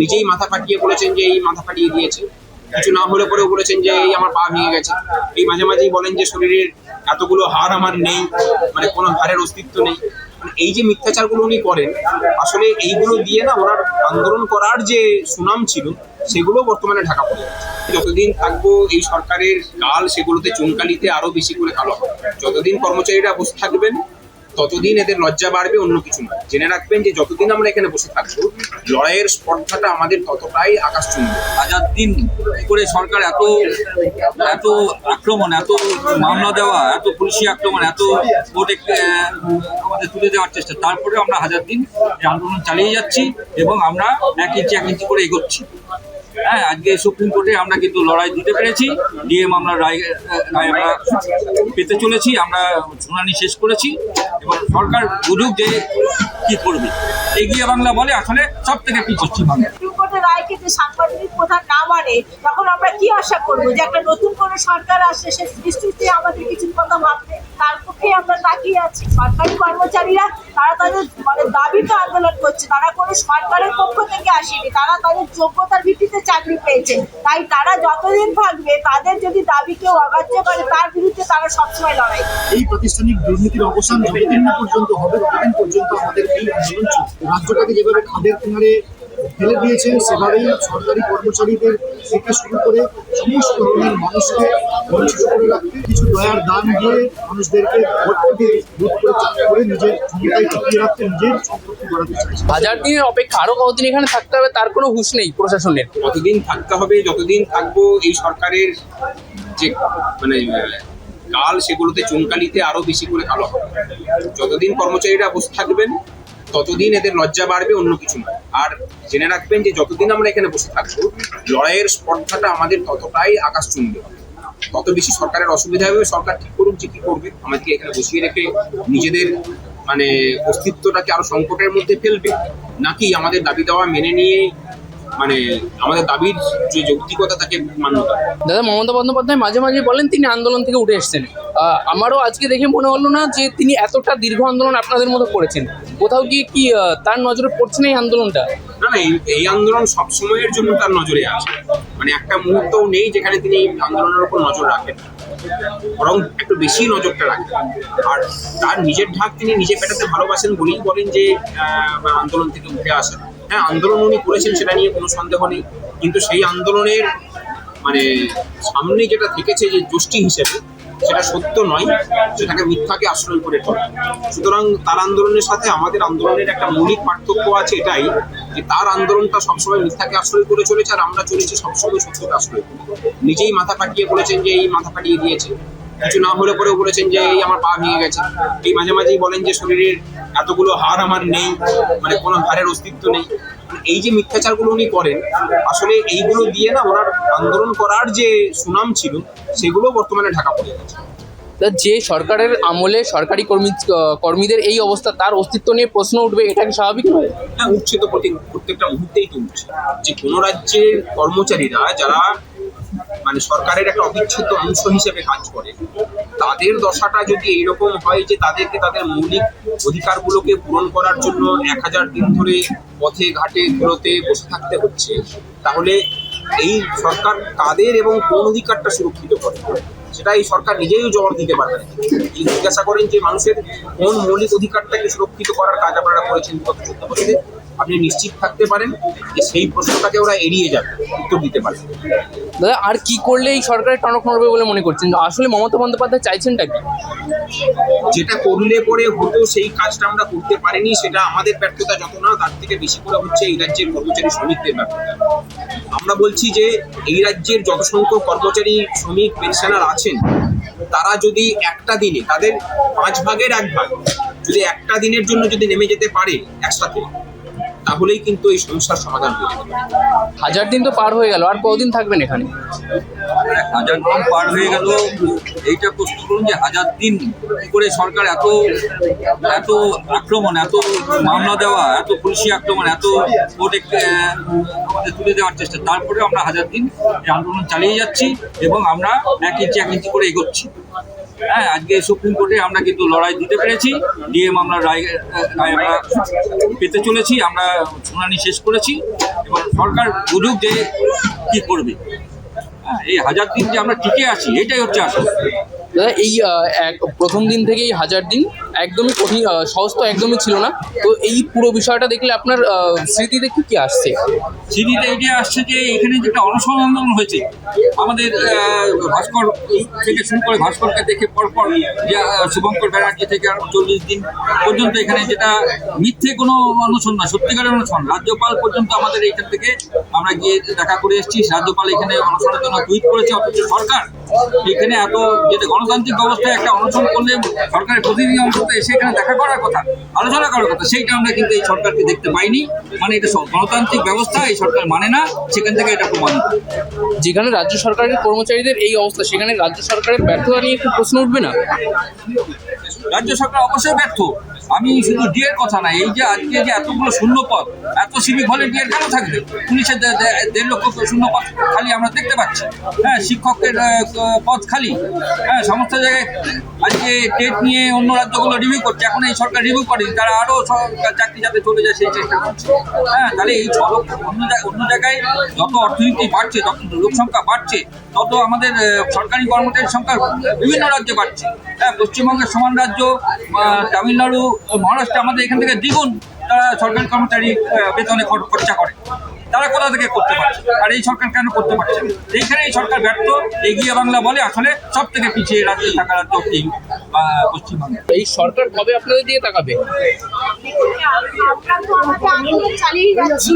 নিজেই মাথা ফাটিয়ে বলেছেন যে এই মাথা ফাটিয়ে দিয়েছে। কিছু না হলে পরেও বলেছেন যে এই আমার পা ভেঙে গেছে। এই মাঝে মাঝেই বলেন যে শরীরের এতগুলো হাড় আমার নেই মানে কোনো হাড়ের অস্তিত্ব নেই। মানে এই যে মিথ্যাচারগুলো উনি করেন, আসলে এইগুলো দিয়ে না ওনার আন্দোলন করার যে সুনাম ছিল, সেগুলো বর্তমানে ঢাকা পড়ে যতদিন থাকব এই সরকারের কাল সেগুলোতে চুনকালিতে আরও বেশি করে কালো হবে। যতদিন কর্মচারীরা বসে থাকবেন ততদিন এদের লজ্জা বাড়বে অন্য কিছু না জেনে রাখবেন যে যতদিন আমরা এখানে বসে থাকব, লড়াইয়ের স্পর্ধাটা আমাদের ততটাই আকাশ চুনবে হাজার দিন করে সরকার এত এত আক্রমণ, এত মামলা দেওয়া, এত পুলিশি আক্রমণ, এত ভোট আমাদের তুলে দেওয়ার চেষ্টা। তারপরে আমরা হাজার দিন আন্দোলন চালিয়ে যাচ্ছি এবং আমরা এক ইঞ্চি এক ইঞ্চি করে এগোচ্ছি। হ্যাঁ আজকে সুপ্রিম কোর্টে আমরা কিন্তু লড়াই দিতে পেরেছি। ডিএম আমরা রায় রায় আমরা পেতে চলেছি, আমরা শুনানি শেষ করেছি এবং সরকার বুঝুক যে কি করবে। এগিয়ে বাংলা বলে আসলে সব থেকে পিছচ্ছি বাংলা? সুপ্রিম কোর্টের রায় কিন্তু সাংবাদিক প্রধান না মানে তখন আমরা কি আশা করব যে একটা নতুন কোনো সরকার আসছে সে নিশ্চয়ই আমাদের কিছু কথা ভাববে? তার পক্ষে আমরা তাকিয়ে আছি। সরকারি কর্মচারীরা, তারা তাদের মানে দাবিতে আন্দোলন করছে। তারা কোনো সরকারের পক্ষ থেকে আসেনি। তারা তাদের যোগ্যতার ভিত্তিতে চাকরি পেয়েছে। তাই তারা যতদিন থাকবে, তাদের যদি দাবি কেউ অগ্রাহ্য করে, তার বিরুদ্ধে তারা সবসময় লড়াই এই প্রাতিষ্ঠানিক দুর্নীতির অবসান পর্যন্ত হবে পর্যন্ত আমাদের এই আন্দোলন রাজ্যটাকে যেভাবে খাদের কিনারে ফেলে দিয়েছে সেভাবেই সরকারি কর্মচারীদের থেকে শুরু করে সমস্ত ধরনের মানুষকে বঞ্চিত করে রাখতে কিছু দয়ার দান দিয়ে মানুষদেরকে ভোট দিয়ে ভোট করে চাপ করে নিজের ক্ষমতায় টিকিয়ে রাখতে নিজের সম্পত্তি বাড়াতে চাইছে হাজার দিনের অপেক্ষা আরও কতদিন এখানে থাকতে হবে তার কোনো হুঁশ নেই প্রশাসনের? কতদিন থাকতে হবে যতদিন থাকব এই সরকারের যে মানে কাল সেগুলোতে চুনকালিতে আরও বেশি করে কালো হবে। যতদিন কর্মচারীরা বসে থাকবেন ততদিন এদের লজ্জা বাড়বে, অন্য কিছু না আর জেনে রাখবেন যে যতদিন আমরা এখানে বসে থাকব, লড়াইয়ের স্পর্ধাটা আমাদের ততটাই আকাশ চুনবে তত বেশি সরকারের অসুবিধা হবে, সরকার ঠিক করুক যে কি করবে, আমাদেরকে এখানে বসিয়ে রেখে নিজেদের মানে অস্তিত্বটাকে আরও সংকটের মধ্যে ফেলবে। নাকি আমাদের দাবি দাওয়া মেনে নিয়ে মানে আমাদের দাবির যে যৌক্তিকতা তাকে মান্যতা। দাদা মমতা বন্দ্যোপাধ্যায় মাঝে মাঝে বলেন তিনি আন্দোলন থেকে উঠে এসেছেন। আমারও আজকে দেখে মনে হলো না যে তিনি এতটা দীর্ঘ আন্দোলন আপনাদের মতো করেছেন। কোথাও গিয়ে কি তার নজরে পড়ছে না এই আন্দোলনটা? না না এই- আন্দোলন সব সময়ের জন্য তার নজরে আছে। মানে একটা মুহূর্তও নেই যেখানে তিনি এই আন্দোলনের উপর নজর রাখেন। বরং একটু বেশি নজরটা রাখেন। আর তার নিজের ঢাক তিনি নিজে পেটাতে ভালোবাসেন বলেই বলেন যে আহ, আন্দোলন থেকে উঠে আসেন হ্যাঁ আন্দোলন উনি করেছেন সেটা নিয়ে কোনো সন্দেহ নেই। কিন্তু সেই আন্দোলনের মানে সামনে যেটা থেকেছে যে গোষ্ঠী হিসেবে, সেটা সত্য নয়, সেটাকে মিথ্যাকে আশ্রয় করে তোলে। সুতরাং তার আন্দোলনের সাথে আমাদের আন্দোলনের একটা মৌলিক পার্থক্য আছে এটাই, যে তার আন্দোলনটা সবসময় মিথ্যাকে আশ্রয় করে চলেছে আর আমরা চলেছি সবসময় সত্যকে আশ্রয় করে। নিজেই মাথা ফাটিয়ে বলেছেন যে এই মাথা ফাটিয়ে দিয়েছে। কিছু না হলে পরেও বলেছেন যে এই আমার পা ভেঙে গেছে। এই মাঝে মাঝেই বলেন যে শরীরের এতগুলো হার আমার নেই মানে কোনো হারের অস্তিত্ব নেই। এই যে মিথ্যাচারগুলো উনি করেন আসলে এইগুলো দিয়ে না ওনার আন্দোলন করার যে সুনাম ছিল সেগুলো বর্তমানে ঢাকা পড়ে গেছে। যে সরকারের আমলে সরকারি কর্মী কর্মীদের এই অবস্থা তার অস্তিত্ব নিয়ে প্রশ্ন উঠবে এটা কি স্বাভাবিক নয়? হ্যাঁ উঠছে তো প্রতি প্রত্যেকটা মুহূর্তেই তো উঠছে। যে কোনো রাজ্যের কর্মচারীরা যারা মানে সরকারের একটা অবিচ্ছেদ্য অংশ হিসেবে কাজ করে। তাদের দশাটা যদি এইরকম হয় যে তাদেরকে তাদের মৌলিক অধিকারগুলোকে পূরণ করার জন্য এক হাজার দিন ধরে পথে, ঘাটে ধুলোতে বসে থাকতে হচ্ছে, তাহলে এই সরকার কাদের এবং কোন অধিকারটা সুরক্ষিত করে? সেটা এই সরকার নিজেই জবাব দিতে পারবে না। জিজ্ঞাসা করেন যে মানুষের কোন মৌলিক অধিকারটাকে সুরক্ষিত করার কাজ আপনারা করেছেন গত চোদ্দ বছরে? আপনি নিশ্চিত থাকতে পারেন যে সেই প্রশ্নটাকে ওরা এড়িয়ে যাবে উত্তর দিতে পারে দাদা আর কি করলে এই সরকারের টনক নড়বে বলে মনে করছেন? আসলে মমতা বন্দ্যোপাধ্যায় চাইছেনটা কি? যেটা করলে পরে হতো সেই কাজটা আমরা করতে পারিনি সেটা আমাদের ব্যর্থতা যত না তার থেকে বেশি করে হচ্ছে এই রাজ্যের কর্মচারী শ্রমিকদের ব্যর্থতা আমরা বলছি যে এই রাজ্যের যত সংখ্যক কর্মচারী শ্রমিক পেনশনার আছেন তারা যদি একটা দিনে তাদের পাঁচ ভাগের এক ভাগ যদি একটা দিনের জন্য যদি নেমে যেতে পারে একসাথে তাহলেই কিন্তু এই সমস্যার সমাধান হয়ে যাবে। হাজার দিন তো পার হয়ে গেল আর কতদিন থাকবেন এখানে? হাজার দিন পার হয়ে গেল এইটা প্রশ্ন করুন যে হাজার দিন করে সরকার এত এত আক্রমণ এত মামলা দেওয়া এত পুলিশি আক্রমণ এত ভোট আমাদের তুলে দেওয়ার চেষ্টা। তারপরে আমরা হাজার দিন এই আন্দোলন চালিয়ে যাচ্ছি এবং আমরা এক ইঞ্চি এক ইঞ্চি করে এগোচ্ছি। হ্যাঁ আজকে সুপ্রিম কোর্টে আমরা কিন্তু লড়াই দিতে পেরেছি। ডিএম আমরা রায় আমরা পেতে চলেছি আমরা শুনানি শেষ করেছি। এবং সরকার বুঝুক যে কী করবে। হ্যাঁ, এই হাজার দিন যে আমরা টিকে আছি এটাই হচ্ছে আসল। এই প্রথম দিন থেকেই হাজার দিন একদমই কঠিন সহজ তো একদমই ছিল না। তো এই পুরো বিষয়টা দেখলে আপনার স্মৃতিতে কি কি আসছে? স্মৃতিতে এটা আসছে যে এখানে যেটা অনশন আন্দোলন হয়েছে, আমাদের ভাস্কর থেকে শুরু করে ভাস্করকে দেখে পরপর যে শুভঙ্কর ব্যানার্জি থেকে আরও চল্লিশ দিন পর্যন্ত এখানে যেটা মিথ্যে কোনো অনশন না, সত্যিকারের অনশন। রাজ্যপাল পর্যন্ত আমাদের এখান থেকে আমরা গিয়ে দেখা করে এসেছি। রাজ্যপাল এখানে অনশনের জন্য টুইট করেছে, অথচ সরকার এখানে এত যেটা গণতান্ত্রিক ব্যবস্থায় একটা অনশন করলে সরকারের প্রতিনিধি অন্তত এসে এখানে দেখা করার কথা আলোচনা করার কথা সেইটা আমরা কিন্তু এই সরকারকে দেখতে পাইনি। মানে এটা গণতান্ত্রিক ব্যবস্থা এই সরকার মানে না সেখান থেকে এটা প্রমাণিত যেখানে রাজ্য সরকারের কর্মচারীদের এই অবস্থা সেখানে রাজ্য সরকারের ব্যর্থতা নিয়ে একটু প্রশ্ন উঠবে না? রাজ্য সরকার অবশ্যই ব্যর্থ। আমি শুধু ডিএর কথা না এই যে আজকে যে এতগুলো শূন্য পদ এত সিভিক ভলেন্টিয়ার কেন থাকবে? পুলিশের দেড় লক্ষ শূন্য পদ খালি আমরা দেখতে পাচ্ছি। হ্যাঁ শিক্ষকের পদ খালি। হ্যাঁ সমস্ত জায়গায় আজকে টেট নিয়ে অন্য রাজ্যগুলো রিভিউ করছে, এখন এই সরকার রিভিউ করে, তারা আরও চাকরি যাতে চলে যায় সেই চেষ্টা করছে। হ্যাঁ তাহলে এই ছ অন্য অন্য জায়গায় যত অর্থনীতি বাড়ছে, যত লোক সংখ্যা বাড়ছে, তত আমাদের সরকারি কর্মচারীর সংখ্যা বিভিন্ন রাজ্যে বাড়ছে। হ্যাঁ পশ্চিমবঙ্গের সমান রাজ্য তামিলনাড়ু মহারাষ্ট্র আমাদের এখান থেকে দ্বিগুণ তারা সরকারি কর্মচারী বেতনে খর- খরচা করে। তারা কোথা থেকে করতে পারছে? আর এই সরকার কেন করতে পারছে? এইখানে এই সরকার ব্যর্থ, এগিয়ে বাংলা বলে আসলে সব থেকে পিছিয়ে রাজ্যে থাকা রাজ্য পশ্চিমবঙ্গ। এই সরকার কবে আপনাদের দিয়ে তাকাবে? চালিয়ে যাচ্ছি।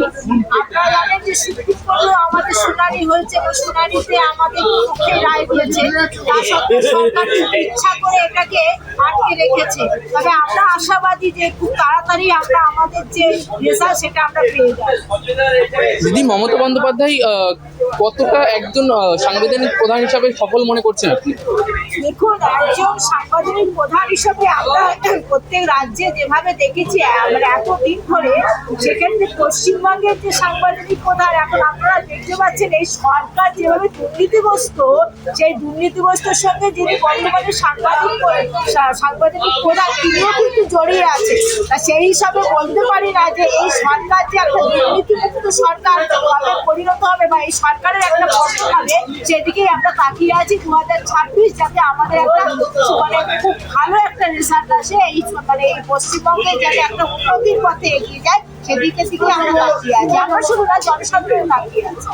আপনারা জানেন যে সুপ্রিম কোর্টে আমাদের শুনানি হয়েছে এবং শুনানিতে আমাদের পক্ষে রায় দিয়েছে। তা সত্ত্বেও সরকার ইচ্ছা করে এটাকে আটকে রেখেছে। তবে আমরা আশাবাদী যে খুব তাড়াতাড়ি আমরা আমাদের যে রেজাল্ট সেটা আমরা পেয়ে যাব। দিদি মমতা বন্দ্যোপাধ্যায় আহ, কতটা একজন সাংবিধানিক প্রধান হিসাবে সফল মনে করছেন আপনি? দেখুন, একজন সাংগঠনিক প্রধান হিসাবে আমরা প্রত্যেক রাজ্যে যেভাবে দেখেছি আমরা এতদিন ধরে, সেক্ষেত্রে পশ্চিমবঙ্গের যে সাংগঠনিক প্রধান, এখন আপনারা দেখতে পাচ্ছেন এই সরকার যেভাবে দুর্নীতিগ্রস্ত, সেই দুর্নীতিগ্রস্তর সঙ্গে যিনি বর্তমানে সাংবাদিক সাংবাদিক প্রধান, তিনিও কিন্তু জড়িয়ে আছে তা সেই হিসাবে বলতে পারি না যে এই সরকার যে একটা দুর্নীতিমুক্ত সরকার পরিণত হবে বা এই সরকারের একটা কষ্ট হবে। সেদিকেই আমরা তাকিয়ে আছি দু হাজার ছাব্বিশ যাতে আমাদের একটা মানে খুব ভালো একটা রেজাল্ট আসে, এই মানে এই পশ্চিমবঙ্গে যাতে একটা উন্নতির পথে এগিয়ে যায়, সেদিকে দিকে আমরা তাকিয়ে আছি। আমরা শুধু না জনসাধারণ তাকিয়ে আছি।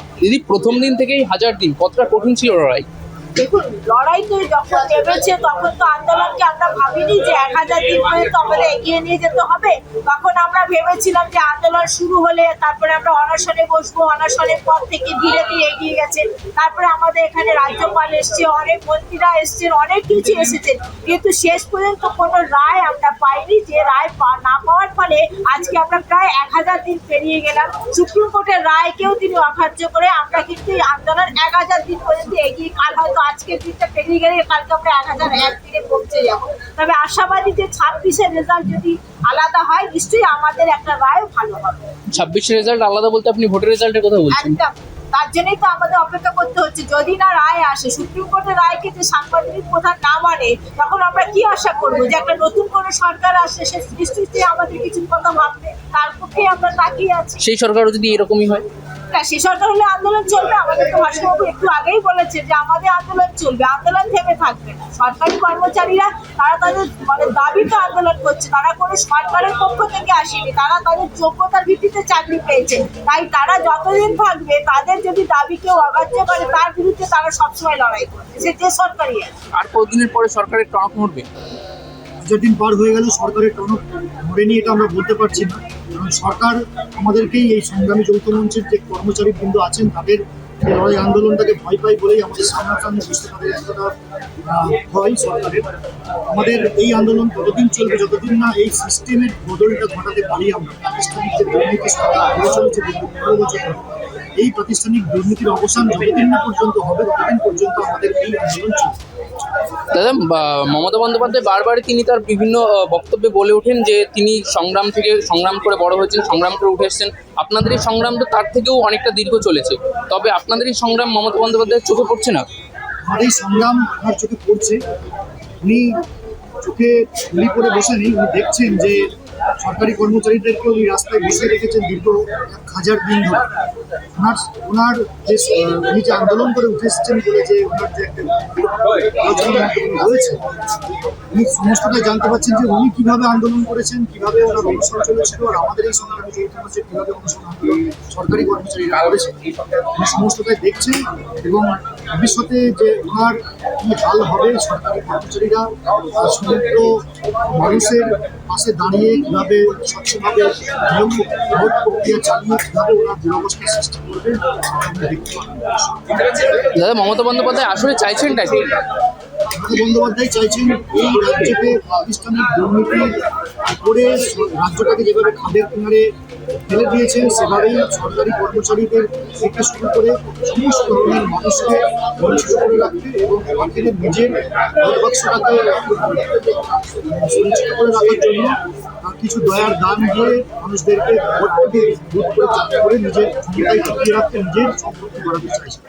প্রথম দিন থেকেই হাজার দিন, কতটা কঠিন ছিল লড়াই? দেখুন, লড়াই তো যখন নেমেছে, তখন তো আন্দোলনকে আমরা ভাবিনি যে এক হাজার দিন পর্যন্ত আমাদের এগিয়ে নিয়ে যেতে হবে। তখন আমরা ভেবেছিলাম যে আন্দোলন শুরু হলে তারপরে আমরা অনশনে বসবো, অনশনের পর থেকে ধীরে ধীরে এগিয়ে গেছে। তারপরে আমাদের এখানে রাজ্যপাল এসছে, অনেক মন্ত্রীরা এসছেন, অনেক কিছু এসেছে কিন্তু শেষ পর্যন্ত কোনো রায় আমরা পাইনি যে রায় না পাওয়ার ফলে আজকে আমরা প্রায় এক হাজার দিন পেরিয়ে গেলাম। সুপ্রিম কোর্টের রায়কেও তিনি অগ্রাহ্য করে আমরা কিন্তু আন্দোলন এক হাজার দিন পর্যন্ত এগিয়ে, কাল হয়তো আজকের দিনটা পেরিয়ে গেলে কালকে আমরা এক হাজার এক দিনে পৌঁছে যাব। তবে আশাবাদী যে ছাব্বিশের রেজাল্ট যদি আলাদা হয় নিশ্চয়ই আমাদের একটা রায় ভালো হবে। ছাব্বিশের রেজাল্ট আলাদা বলতে আপনি ভোটের রেজাল্টের কথা বলছেন। একদম। তার জন্যই তো আমাদের অপেক্ষা করতে হচ্ছে যদি না রায় আসে সুপ্রিম কোর্টের রায়কে যে সাংবাদিক প্রধান না মানে তখন আমরা কি আশা করব যে একটা নতুন কোনো সরকার আসে সে নিশ্চয়ই আমাদের কিছু কথা ভাববে তার পক্ষে আমরা তাকিয়ে আছি। সেই সরকারও যদি এরকমই হয়? না সে সরকার হলে আন্দোলন চলবে আমাদের তো ভাস্করবাবু একটু আগেই বলেছে যে আমাদের আন্দোলন চলবে আন্দোলন থেমে থাকবে না। সরকারি কর্মচারীরা তারা তাদের মানে দাবিতে আন্দোলন করছে তারা কোনো সরকারের পক্ষ থেকে আসেনি তারা তাদের যোগ্যতার ভিত্তিতে চাকরি পেয়েছে। তাই তারা যতদিন থাকবে তাদের যদি দাবি কেউ অগ্রাহ্য করে তার বিরুদ্ধে তারা সবসময় লড়াই করবে। সে যে সরকারই আর কতদিনের পরে সরকারের টনক নড়বে হাজার দিন পার হয়ে গেল সরকারের টনক ধরেনি এটা আমরা বলতে পারছি না। সরকার আমাদেরকেই এই সংগ্রামী যৌথ মঞ্চের যে কর্মচারী বৃন্দ আছেন, তাদের লড়াই আন্দোলনটাকে ভয় পাই বলেই আমাদের সামনাসামনি বসতে তাদের এতটা ভয় সরকারের। আমাদের এই আন্দোলন ততদিন চলবে, যতদিন না এই সিস্টেমের বদলটা ঘটাতে পারি আমরা, প্রাতিষ্ঠানিক যে দুর্নীতি সরকার করে চলেছে পনেরো বছর এই প্রাতিষ্ঠানিক দুর্নীতির অবসান যতদিন না পর্যন্ত হবে, ততদিন পর্যন্ত আমাদের এই আন্দোলন চলবে। দাদা মমতা বন্দ্যোপাধ্যায় বারবার তিনি তার বিভিন্ন বক্তব্যে বলে ওঠেন যে তিনি সংগ্রাম থেকে সংগ্রাম করে বড় হয়েছেন, সংগ্রাম করে উঠে এসছেন। আপনাদের এই সংগ্রাম তো তার থেকেও অনেকটা দীর্ঘ চলেছে। তবে আপনাদের এই সংগ্রাম মমতা বন্দ্যোপাধ্যায়ের চোখে পড়ছে না? এই সংগ্রাম আমার চোখে পড়ছে। উনি চোখে গুলি করে বসে নেই উনি দেখছেন যে সরকারি কর্মচারীদেরকে উনি রাস্তায় বসে রেখেছেন দীর্ঘ হাজার দিন ধরে। ওনার ওনার যে উনি যে আন্দোলন করে উঠে এসেছেন বলে যে ওনার যে একটা হয়েছে উনি সমস্তটাই জানতে পারছেন যে উনি কীভাবে আন্দোলন করেছেন, কীভাবে ওনার অনুসরণ চলেছিল, আর আমাদের এই সংগ্রামে জড়িত হচ্ছে কীভাবে অনুসরণ সরকারি কর্মচারীরা করেছে, উনি সমস্তটাই দেখছেন এবং ভবিষ্যতে যে ওনার কি হাল হবে সরকারি কর্মচারীরা সমগ্র মানুষের পাশে দাঁড়িয়ে কীভাবে স্বচ্ছভাবে নিয়ম ভোট প্রক্রিয়া চালিয়ে কীভাবে ওনার দুরবস্থা সৃষ্টি করবে দাদা, মমতা বন্দ্যোপাধ্যায় আসলে চাইছেন কি? বন্দ্যোপাধ্যায় চাইছেন এই রাজ্যকে প্রাতিষ্ঠানিক দুর্নীতি করে রাজ্যটাকে যেভাবে খাদের কিনারে ফেলে দিয়েছেন, সেভাবেই সরকারি কর্মচারীদের থেকে শুরু করে সমস্ত ধরনের মানুষকে বঞ্চিত করে রাখতে এবং বাকিদের নিজের ভোট বাক্সটাকে সুনিশ্চিত করে রাখার জন্য কিছু দয়ার দান দিয়ে মানুষদেরকে ভোট দিয়ে করে নিজের ক্ষমতায় টিকিয়ে রাখতে নিজের সম্পত্তি বাড়াতে চাইছেন।